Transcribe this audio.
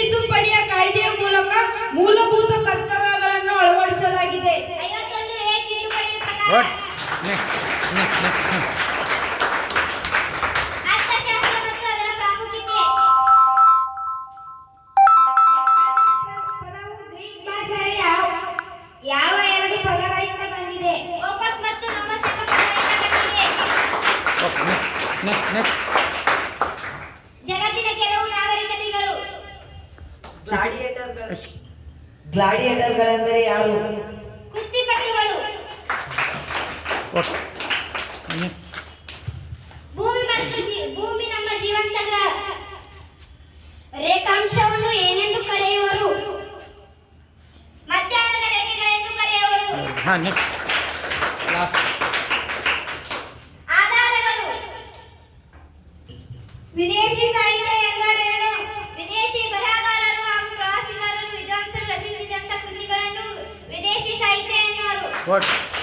ತಿದ್ದುಪಡಿಯ ಕಾಯ್ದೆಯ ಮೂಲಕ ಮೂಲಭೂತ ಕರ್ತವ್ಯಗಳನ್ನು ಅಳವಡಿಸಲಾಗಿದೆ. ಯಾವ- ಎರಡು ಪದಗಳಿಂದ ಬಂದಿದೆ? ನೆಕ್ಸ್ಟ್ ನೆಕ್ಸ್ಟ್ ಗ್ಲಾಡಿಯೇಟರ್ಗಳೆಂದರೆ ಯಾರು? ಕುಸ್ತಿಪಟುಗಳು ಓಕೆ. ನೆಕ್ಸ್ಟ್ ಭೂಮಿ ಮತ್ತು ಭೂಮಿ ನಮ್ಮ ಜೀವಂತ ಗ್ರಹ. ರೇಖಾಂಶವನ್ನು ಏನೆಂದು ಕರೆಯುವರು? ಮಧ್ಯಾಹ್ನದ ರೇಖೆಗಳೆಂದು ಕರೆಯುವರು? ಹಾಂ ನೆಕ್ಸ್ಟ್ ಆಧಾರಗಳು. ವಿದೇಶಿ ಸಾಹಿತ್ಯ Look.